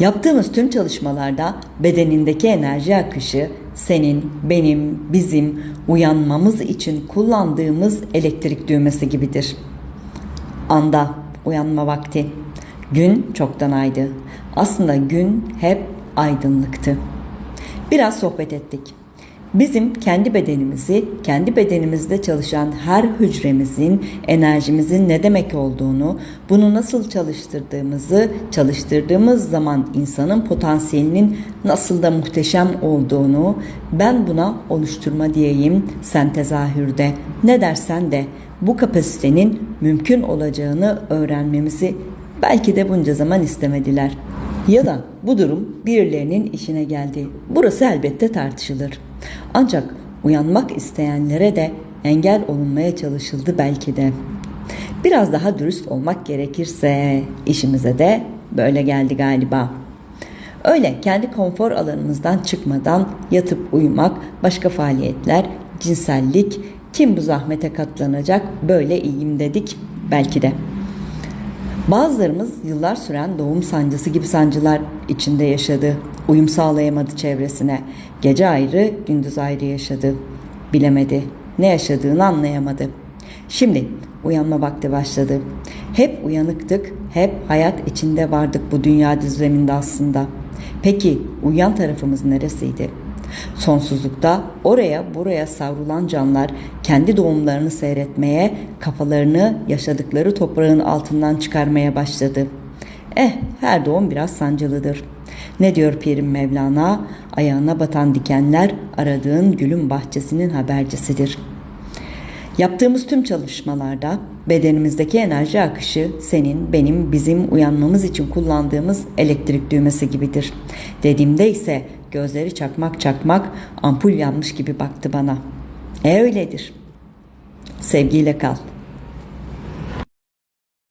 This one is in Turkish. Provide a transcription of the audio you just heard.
Yaptığımız tüm çalışmalarda bedenindeki enerji akışı senin, benim, bizim uyanmamız için kullandığımız elektrik düğmesi gibidir. Anda uyanma vakti. Gün çoktan aydı. Aslında gün hep aydınlıktı. Biraz sohbet ettik. Bizim kendi bedenimizi, kendi bedenimizde çalışan her hücremizin, enerjimizin ne demek olduğunu, bunu nasıl çalıştırdığımızı, çalıştırdığımız zaman insanın potansiyelinin nasıl da muhteşem olduğunu, ben buna oluşturma diyeyim, sen tezahürde, ne dersen de bu kapasitenin mümkün olacağını öğrenmemizi belki de bunca zaman istemediler. Ya da bu durum birilerinin işine geldi. Burası elbette tartışılır. Ancak uyanmak isteyenlere de engel olunmaya çalışıldı belki de. Biraz daha dürüst olmak gerekirse işimize de böyle geldi galiba. Öyle kendi konfor alanımızdan çıkmadan yatıp uyumak, başka faaliyetler, cinsellik, kim bu zahmete katlanacak böyle iyiyim dedik belki de. Bazılarımız yıllar süren doğum sancısı gibi sancılar içinde yaşadı. Uyum sağlayamadı çevresine. Gece ayrı, gündüz ayrı yaşadı. Bilemedi. Ne yaşadığını anlayamadı. Şimdi uyanma vakti başladı. Hep uyanıktık, hep hayat içinde vardık bu dünya düzleminde aslında. Peki uyan tarafımız neresiydi? Sonsuzlukta oraya buraya savrulan canlar kendi doğumlarını seyretmeye, kafalarını yaşadıkları toprağın altından çıkarmaya başladı. Eh her doğum biraz sancılıdır. Ne diyor Pirim Mevlana? Ayağına batan dikenler aradığın gülün bahçesinin habercisidir. Yaptığımız tüm çalışmalarda bedenimizdeki enerji akışı senin, benim, bizim uyanmamız için kullandığımız elektrik düğmesi gibidir. Dediğimde ise gözleri çakmak çakmak ampul yanmış gibi baktı bana. E öyledir. Sevgiyle kal.